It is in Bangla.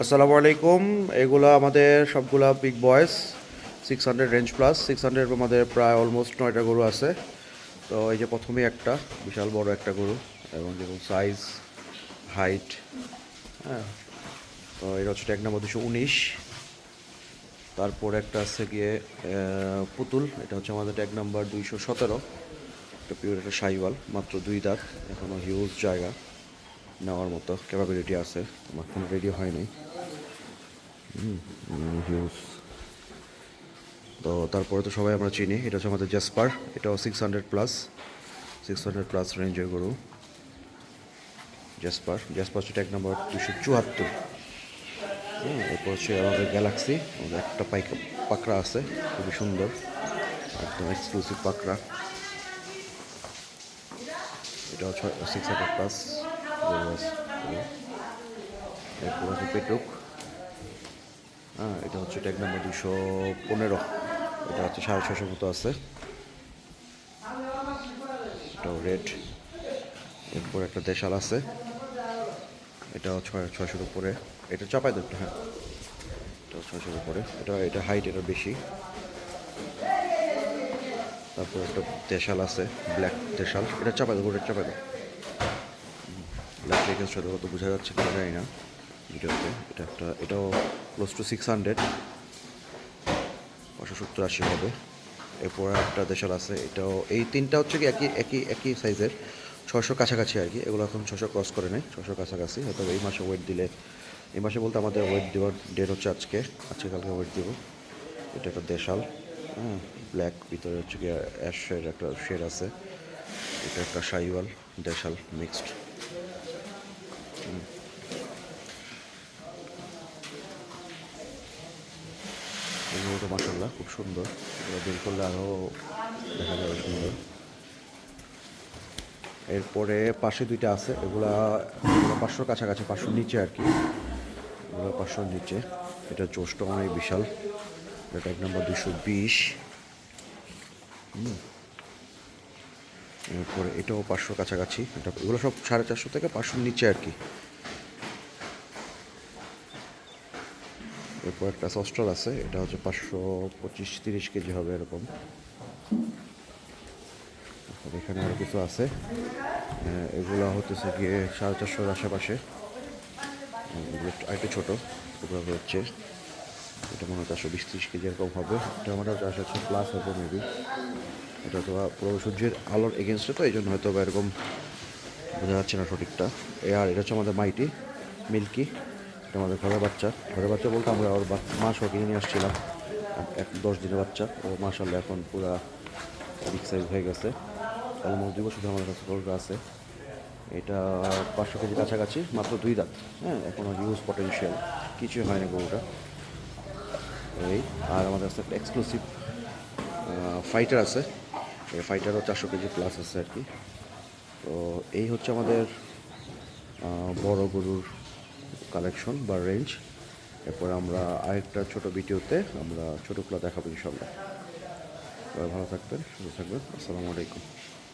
আসসালামু আলাইকুম। এগুলো আমাদের সবগুলা big boys six hundred range plus six hundred আমাদের প্রায় অলমোস্ট নয়টা গরু আছে। তো এই যে প্রথমেই একটা, বিশাল বড় একটা গরু এবং যেরকম সাইজ হাইট হ্যাঁ। তো এটা হচ্ছে ট্যাগ নাম্বার দুশো উনিশ। তারপর একটা আছে গিয়ে পুতুল, এটা হচ্ছে আমাদের ট্যাগ নাম্বার দুইশো সতেরো। একটা পিওর একটা সাইওয়াল, মাত্র দুই দাঁত এখনও হিউজ জায়গা। নেওয়ার মতো ক্যাপাবিলিটি আছে। আমার কোনো রেডি হয়নি। হিউজ তো তারপরে তো সবাই আমরা চিনি। এটা হচ্ছে আমাদের জাসপার এটাও six hundred plus six hundred plus রেঞ্জের গরু। জাসপার জাসপার হচ্ছে ট্যাগ নাম্বার দুশো চুয়াত্তর। এরপর হচ্ছে আমাদের গ্যালাক্সি আমাদের একটা পাইক পাকড়া আছে। খুবই সুন্দর। একদম এক্সক্লুসিভ পাকড়া। এটা হচ্ছে সিক্স হান্ড্রেড প্লাস আছে পেটুক হ্যাঁ এটা হচ্ছে ট্যাগ নাম্বার দুশো পনেরো। এটা হচ্ছে সাড়ে ছশোর মতো আছে। এটাও রেড এরপর একটা দেশাল আছে। এটাও ছয় ছয়শোর উপরে। এটা চাপাই দেবো হ্যাঁ। এটাও ছয়শোর উপরে। এটা এটা হাইট এটা বেশি। তারপর একটা দেশাল আছে ব্ল্যাক দেশাল। এটা চাপাই দেবো এটা চাপাই দেবো লেগের সাথে কত বোঝা যাচ্ছে কিনা জানি না ভিডিওতে। এটা একটা, এটাও ক্লোজ টু সিক্স হান্ড্রেড পাঁচশো সত্তর আশি হবে। এরপর একটা দেশাল আছে, এটাও, এই তিনটা হচ্ছে কি একই একই একই সাইজের ছশো কাছাকাছি আর কি। এগুলো এখন ছশো ক্রস করে নেয় ছশো কাছাকাছি। হয়তো এই মাসে ওয়েট দিলে, এই মাসে বলতে আমাদের ওয়েট দেওয়ার ডেট হচ্ছে আজকে। আজকে কালকে ওয়েট দেব। এটা একটা দেশাল। হ্যাঁ ব্ল্যাক ভিতরে হচ্ছে কি অ্যাশের একটা শেড আছে। এটা একটা সাইওয়াল দেশাল মিক্সড এগুলো মাসাল্লাহ খুব সুন্দর। এগুলো বের করলে আরও দেখা যাবে সুন্দর। এরপরে পাশে দুইটা আছে, এগুলা পাঁচশোর কাছাকাছি, পাঁচশোর নিচে আর কি। এগুলো পাঁচশোর নিচে। এটা চোষটা অনেক বিশাল। এটা এক নম্বর দুশো বিশ। এরপরে এটাও পাঁচশোর কাছাকাছি। এটা এগুলো সব সাড়ে চারশো থেকে পাঁচশোর নিচে আর কি। এরপর একটা সস্টল আছে, এটা হচ্ছে পাঁচশো পঁচিশ তিরিশ কেজি হবে এরকম। এখানে আরও কিছু আছে। এগুলো হতেছে গিয়ে সাড়ে চারশোর আশেপাশে। আরেকটু ছোটো, এগুলো হচ্ছে এটা মনে হয় চারশো বিশ ত্রিশ কেজি এরকম হবে। এটা আমার চারশো প্লাস হবে মেবি এটা তো পুরো সূর্যের আলোর এগেনস্টে তো এই জন্য হয়তো বা এরকম বোঝা যাচ্ছে না সঠিকটা। আর এটা হচ্ছে আমাদের মাইটি, মিল্কি, এটা আমাদের ঘরের বাচ্চা। ঘরের বাচ্চা বলতে আমরা ওর মা সহ কিনে নিয়ে আসছিলাম। এক দশ দিনের বাচ্চা। ও মাসাল্লাহ এখন পুরা বিগ সাইজ হয়ে গেছে। অলমোস্ট দুই বছর আমাদের কাছে গরুটা আছে। এটা পাঁচশো কেজি কাছাকাছি, মাত্র দুই দাঁত। হ্যাঁ এখনও ইউজ পটেনশিয়াল কিছুই হয়নি গরুটা। এই, আর আমাদের কাছে একটা এক্সক্লুসিভ ফাইটার আছে। ফাইটারও চারশো কেজি প্লাস আছে আর কি। তো এই হচ্ছে আমাদের বড় গরুর কালেকশন বা রেঞ্জ এরপর আমরা আরেকটা ছোট ভিডিওতে আমরা ছোটোগুলো দেখাবো ইনশাল্লাহ ভালো থাকবেন, সুস্থ থাকবেন। আসসালামু আলাইকুম।